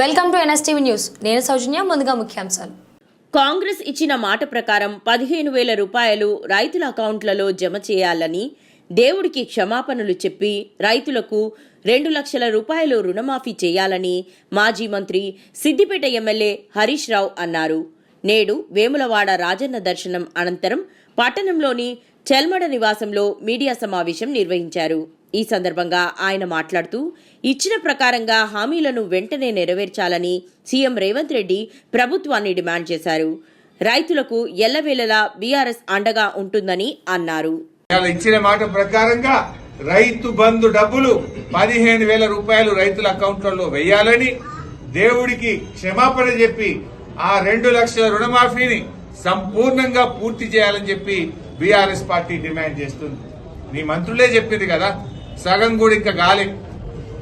Welcome to NSTV news. నేను సౌజన్య ముందుగా ముఖ్యాంశాలు. కాంగ్రెస్ ఇచ్చిన మాట ప్రకారం పదిహేను వేల రూపాయలు రైతుల అకౌంట్లలో జమ చేయాలని దేవుడికి క్షమాపణలు చెప్పి రైతులకు రెండు లక్షల రూపాయలు రుణమాఫీ చేయాలని మాజీ మంత్రి సిద్దిపేట ఎమ్మెల్యే హరీష్ రావు అన్నారు. నేడు వేములవాడ రాజన్న దర్శనం అనంతరం పట్టణంలోని చెల్మడ నివాసంలో మీడియా సమావేశం నిర్వహించారు. ఈ సందర్భంగా ఆయన మాట్లాడుతూ ఇచ్చిన ప్రకారంగా హామీలను వెంటనే నెరవేర్చాలని సీఎం రేవంత్ రెడ్డి ప్రభుత్వాన్ని డిమాండ్ చేశారు. రైతులకు ఎల్లవేళలా బీఆర్ఎస్ అండగా ఉంటుందని అన్నారు. ఇచ్చిన మాట ప్రకారంగా రైతు బంధు డబ్బులు పదిహేను వేల రూపాయలు రైతుల అకౌంట్లలో వేయాలని దేవుడికి క్షమాపణ చెప్పి ఆ రెండు లక్షల రుణమాఫీని సంపూర్ణంగా పూర్తి చేయాలని చెప్పి బీఆర్ఎస్ పార్టీ డిమాండ్ చేస్తుంది. మీ మంత్రులే చెప్పింది కదా? సగం కూడా ఇంకా గాలి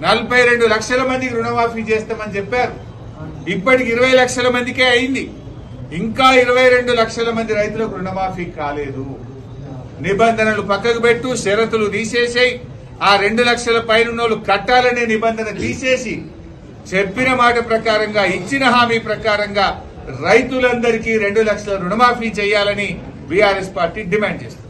నలభై రెండు లక్షల మందికి రుణమాఫీ చేస్తామని చెప్పారు. ఇప్పటికి ఇరవై లక్షల మందికే అయింది. ఇంకా ఇరవై రెండు లక్షల మంది రైతులకు రుణమాఫీ కాలేదు. నిబంధనలు పక్కకు పెట్టు షరతులు తీసేసేయి. ఆ రెండు లక్షల పైన కట్టాలనే నిబంధన తీసేసి చెప్పిన మాట ప్రకారంగా ఇచ్చిన హామీ ప్రకారంగా రైతులందరికీ రెండు లక్షల రుణమాఫీ చేయాలని బీఆర్ఎస్ పార్టీ డిమాండ్ చేస్తుంది.